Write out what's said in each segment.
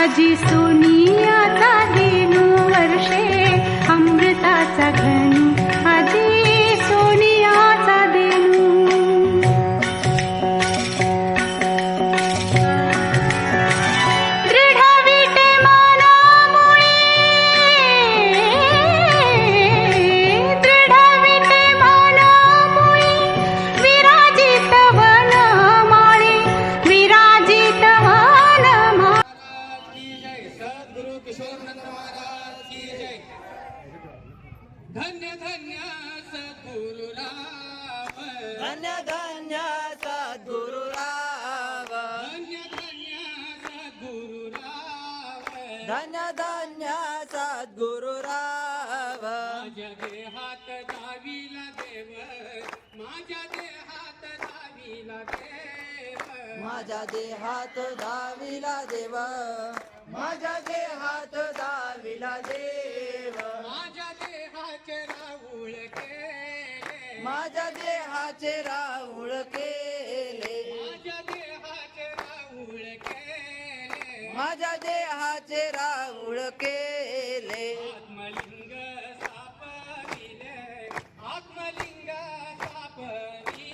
आजी सोनिया दिनू धन्य धन्य सद्गुरु राम. धन्य धन्य सद्गुरु राव धन्य धन्य सद्गुरु राम. धन्य धन्य सद्गुरु राव माझ्या देहात दाविला देव माझ्या देहात दाविला देव. माझ्या देहात दाविला देव माझ्या देहात दाविला देव. माझ्या राऊळ केले माझ्या देहाचे राऊळ केले माझ्या देहाचे राऊळ केले माझ्या देहाचे राऊळ केले आत्मलिंग सापविले आत्मलिंग सापविले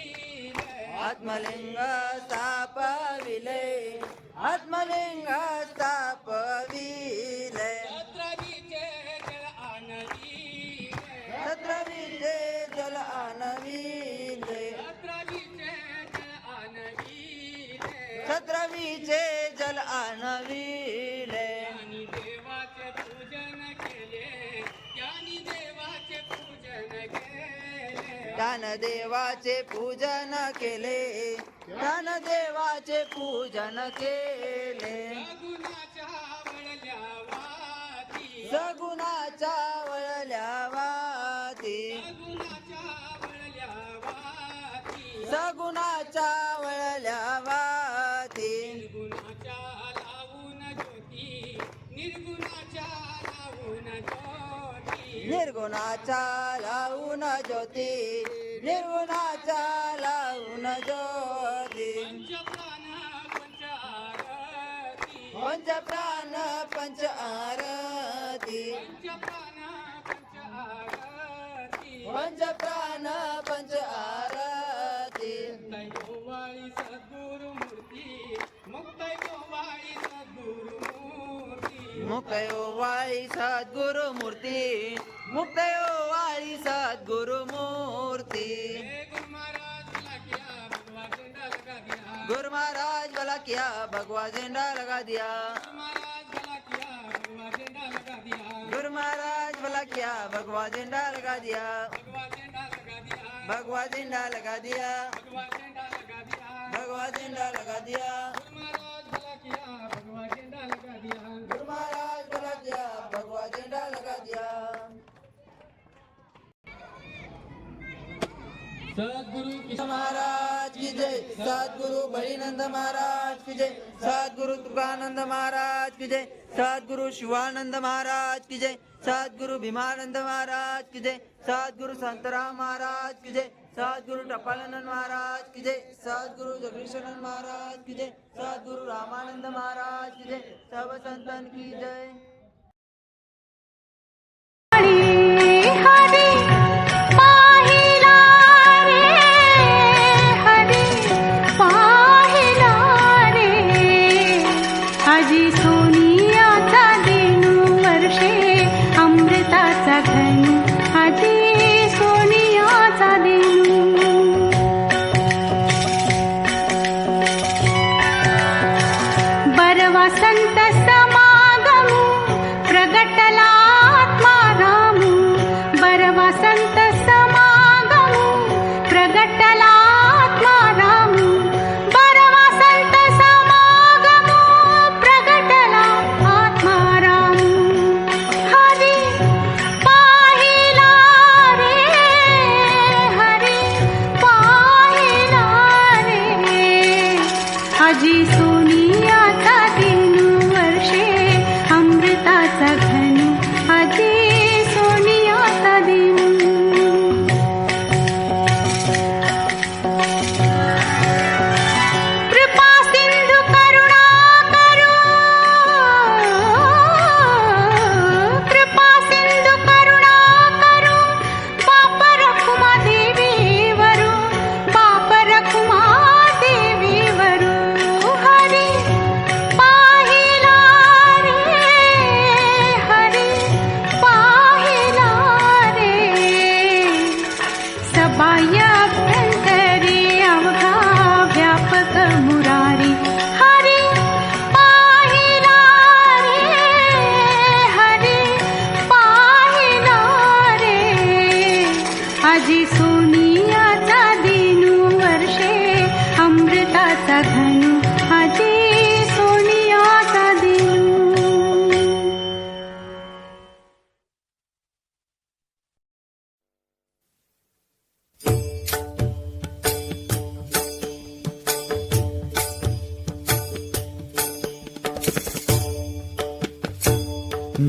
आत्मलिंग स्थापविले आत्मलिंग छत्रविजे जल आणविले आणि देवाचे पूजन केले. त्यांनी देवाचे पूजन केले. ज्ञान देवाचे पूजन केले. ज्ञान देवाचे पूजन केले. सगुणाच्या निर्गुणाच्या लावून ज्योती निर्गुणाच्या लावून ज्योती. पंच प्राण पंच आरती पंच प्राण पंच आरती गोवाळी सद्गुरु मूर्ती मुक्तय गोवाळी सद्गुरु मूर्ती मुक्तयो वाळी सद्गुरु मूर्ती मुक्तयो वाळी सद्गुरु मूर्ती। गुरु महाराज भला किया भगवा झेंडा लगा दिया। गुरु महाराज भला किया भगवा झेंडा लगा दिया। भगवा झेंडा लगा दिया। भगवा झेंडा लगा दिया। सद्गुरु किशोर महाराज की जय सद्गुरु बळीनंद महाराज की जय सद्गुरु तुकानंद महाराज की जय सद्गुरु शिवानंद महाराज की जय सद्गुरु भीमानंद महाराज की जय सद्गुरु संतराम महाराज की जय सद्गुरु टपालनंद महाराज की जय सद्गुरु जगदीशानंद महाराज की जय सद्गुरु रामानंद महाराज की जय सब संतन की जय राजी सो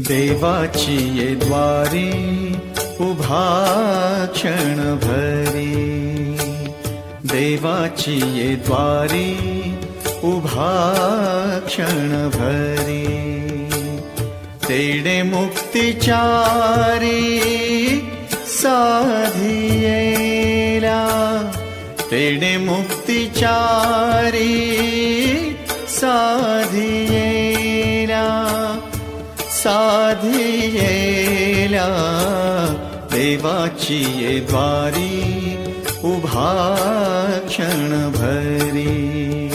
देवाची ये द्वारी क्षण भरी। देवाची ये द्वारी क्षण भरी। तेडे मुक्तिचारी साधियेला। तेडे मुक्तिचारी साधियेला साधियेला देवाची ये द्वारी उभा क्षणभरी.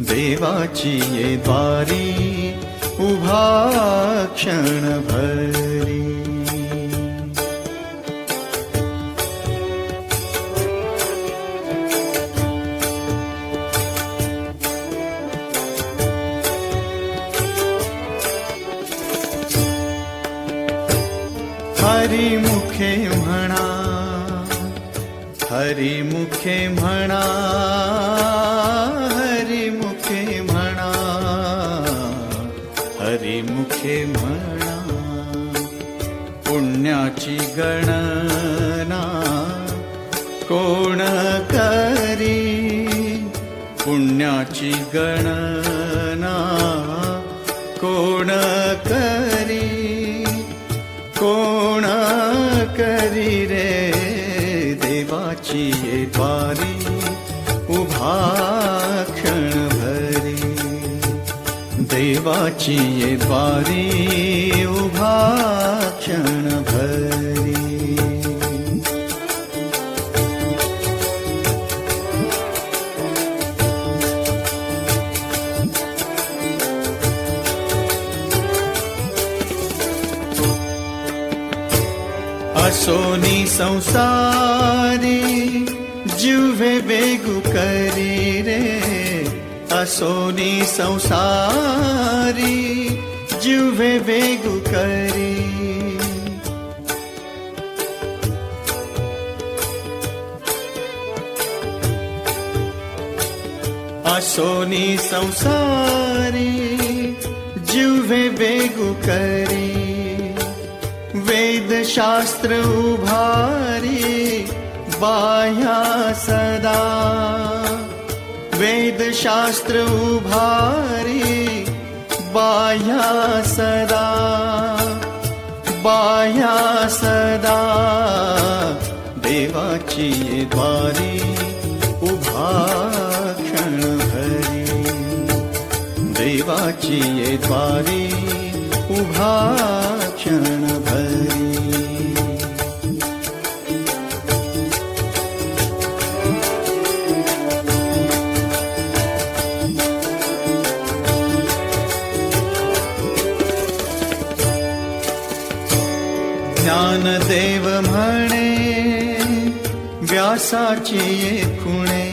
देवाची ये द्वारी उभा क्षण हरी मुखे म्हणा हरी मुखे म्हणा हरी मुखे म्हणा हरी मुखे म्हणा पुण्याची गणना कोण करी? पुण्याची गणना देवाची ये द्वारी उभा क्षण भरी. देवाची ये द्वारी उभा संसारी जुवे बेगु करी रे। असोनी संसारी जुवे बेगु करी। असोनी संसारी जुवे बेगु करी वेदशास्त्र उभारी बाह्या सदा। वेदशास्त्र उभारी बाह्या सदा। बाह्या सदा। देवाची द्वारी उभा क्षण भरी। देवाची द्वारी उभा क्षण भरी व्यासाची ये खुणे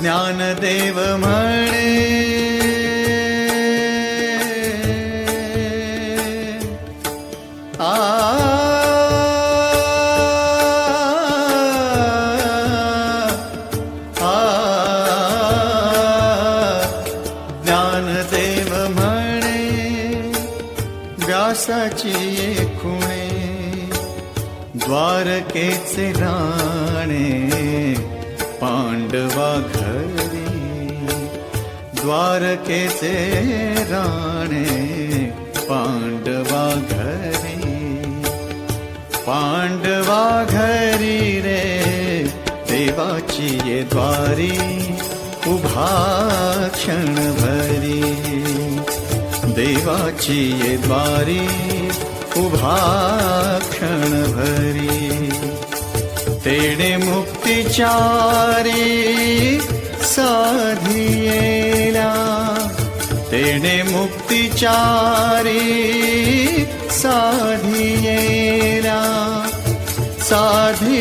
ज्ञानदेव म्हणे. आ. ज्ञानदेव म्हणे व्यासाची खुणे द्वारकेचे राणे राणे पांडवा घरी। पांडवा घरी रे देवाची द्वारी उभा क्षण भरी। देवाची ये द्वारी उभा तेणे मुक्तिचारी साधियेला. तेने मुक्तिचारी साधियेला. साधियेला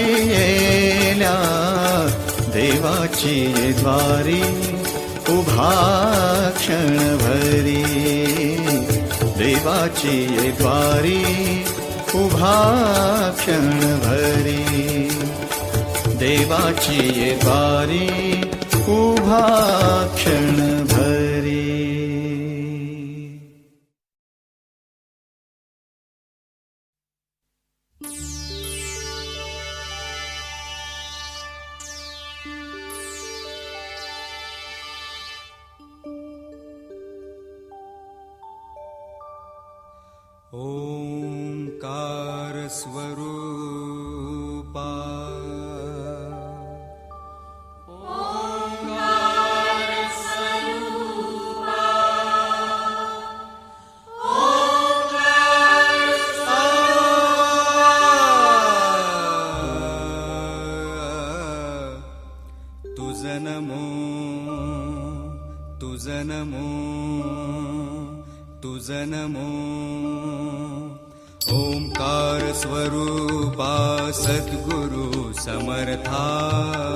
देवाची द्वारी उभा क्षणभरी. देवाची द्वारी उभा क्षणभरी. देवाची द्वारी उभा क्षणभरी तुझ नमो ओंकार स्वरूपा सद्गुरु समर्था.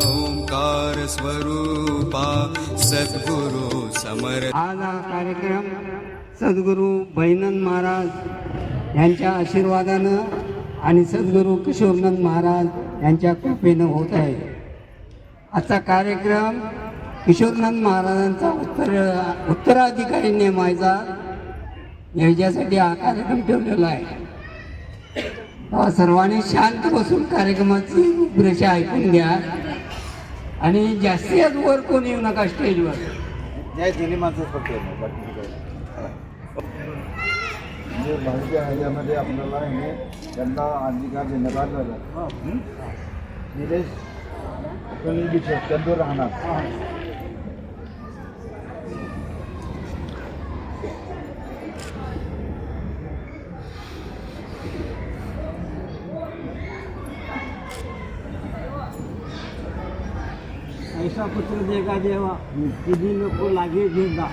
ओंकार स्वरूपा सद्गुरु समर्थ. आज हा कार्यक्रम सद्गुरू भैनंद महाराज यांच्या आशीर्वादानं आणि सद्गुरू किशोरनंद महाराज यांच्या कृपेनं होत आहे. आजचा कार्यक्रम किशोरनंद महाराजांचा उत्तर उत्तराधिकारी नेमायचा याच्यासाठी हा कार्यक्रम ठेवलेला आहे. सर्वांनी शांत बसून कार्यक्रमाची रूपरेषा ऐकून घ्या आणि जास्तीत वर कोण येऊ नका स्टेजवर. म्हणजे बाहेरच्या ह्याच्यामध्ये आपल्याला हे त्यांना अधिकार देण्यात आलेला. निलेश राहणार. ऐसा पुत्र देगा देवा किसी में को लागे देगा।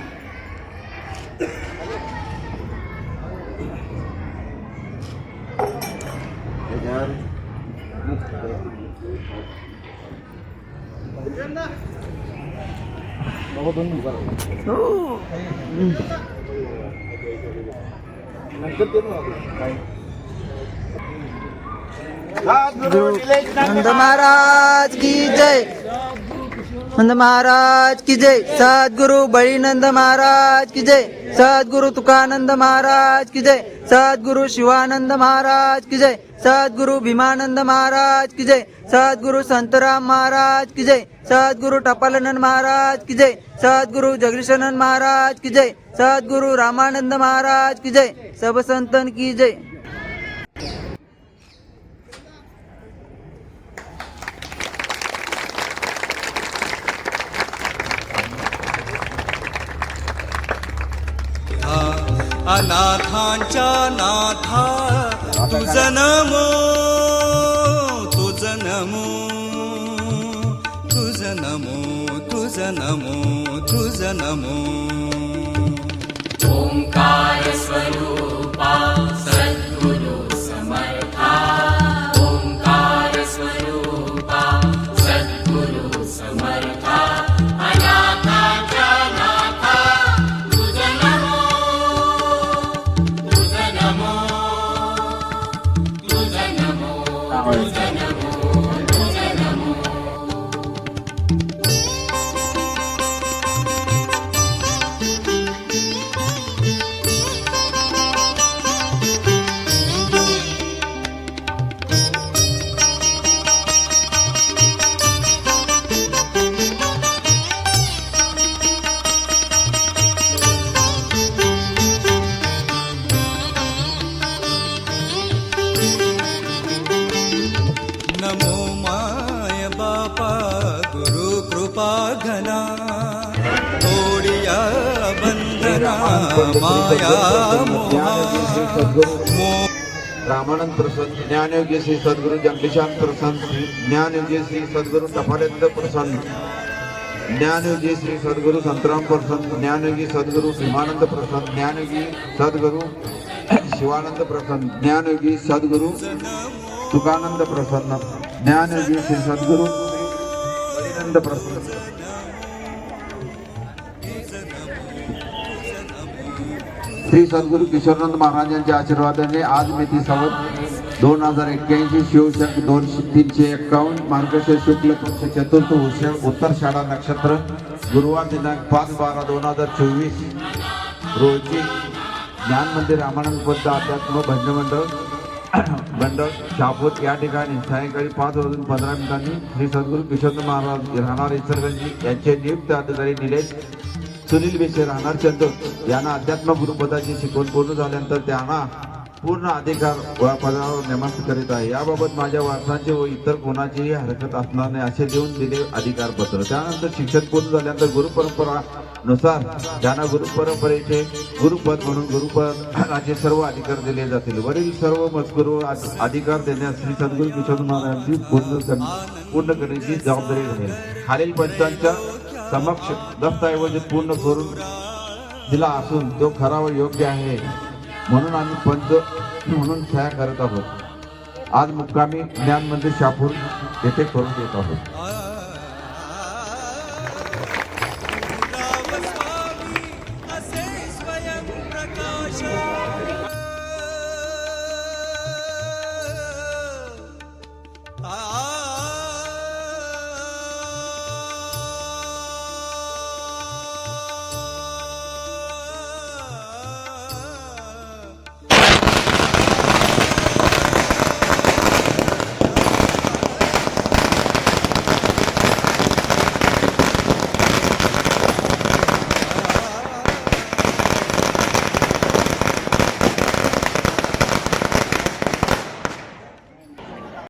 त्याच्यावर बाबा दोन मिनिटं बरं. नंतर ते मग काय नंद महाराज की जय। नंद महाराज की जय सद्गुरु बळीनंद महाराज की जय सद्गुरु तुकानंद महाराज की जय सद्गुरु शिवानंद महाराज की जय सद्गुरु भीमानंद महाराज की जय सद्गुरु संतराम महाराज की जय सद्गुरु टपालनंद महाराज की जय सद्गुरु जगदीशानंद महाराज की जय सद्गुरु रामानंद महाराज की जय सब संतन की जय अनाथांच्या नाथा तुझ नमो तुझ नमो तुझ नमो तुझ नमो तुझ नमो रामानंद प्रसन्न ज्ञानयोगी श्री सद्गुरु जगदीशान प्रसन्न ज्ञानयोगी श्री सद्गुरु टपालेंद प्रसन्न ज्ञानयोगी श्री सद्गुरु संतराम प्रसन्न ज्ञानयोगी सद्गुरु भीमानंद प्रसन्न ज्ञानयोगी सद्गुरु शिवानंद प्रसन्न ज्ञानयोगी सद्गुरु नमो तुकानंद प्रसन्न ज्ञानयोगी श्री सद्गुरू बळीनंद प्रसन्न श्री सद्गुरू किशोरनंद महाराजांच्या आशीर्वादाने आज मिती सवत दोन हजार एक्क्याऐंशी शिवशक दोनशे तीनशे एक्कावन्न मार्गशीर्ष शुक्ल पक्ष चतुर्थ उष- उत्तर शाळा नक्षत्र गुरुवार दिनांक पाच बारा दोन हजार चोवीस रोजी ज्ञान मंदिर रामानंद पंत अध्यात्म भजन मंडळ मंडळ शापूर या ठिकाणी सायंकाळी पाच वाजून पंधरा मिनिटांनी श्री सद्गुरू किशोर महाराज राहणार इसरगंजी यांचे नियुक्त अधिकारी निलेश सुनील विषय राहणार चंदूर यांना अध्यात्म गुरुपदाची शिकवण पूर्ण झाल्यानंतर त्यांना पूर्ण अधिकार पदावर नेमस्त करीत आहे. याबाबत माझ्या वारसांचे व इतर कोणाचीही हरकत असणार नाही असे देऊन दिले अधिकारपत्र. त्यानंतर शिक्षण पूर्ण झाल्यानंतर गुरुपरंपरानुसार त्यांना गुरुपरंपरेचे गुरुपद म्हणून गुरुपदाचे सर्व अधिकार दिले जातील. वरील सर्व मजकूर अधिकार देण्यास श्री सद्गुरू किशोर महाराजांची पूर्ण पूर्ण करण्याची जबाबदारी राहील. खालील पंचांच्या समक्ष दस्तऐवज पूर्ण करून दिला असून तो खरा व योग्य आहे म्हणून आम्ही पंच म्हणून सह्या करत आहोत. आज मुक्कामी ज्ञान मंदिर शापूर येथे करून देत आहोत.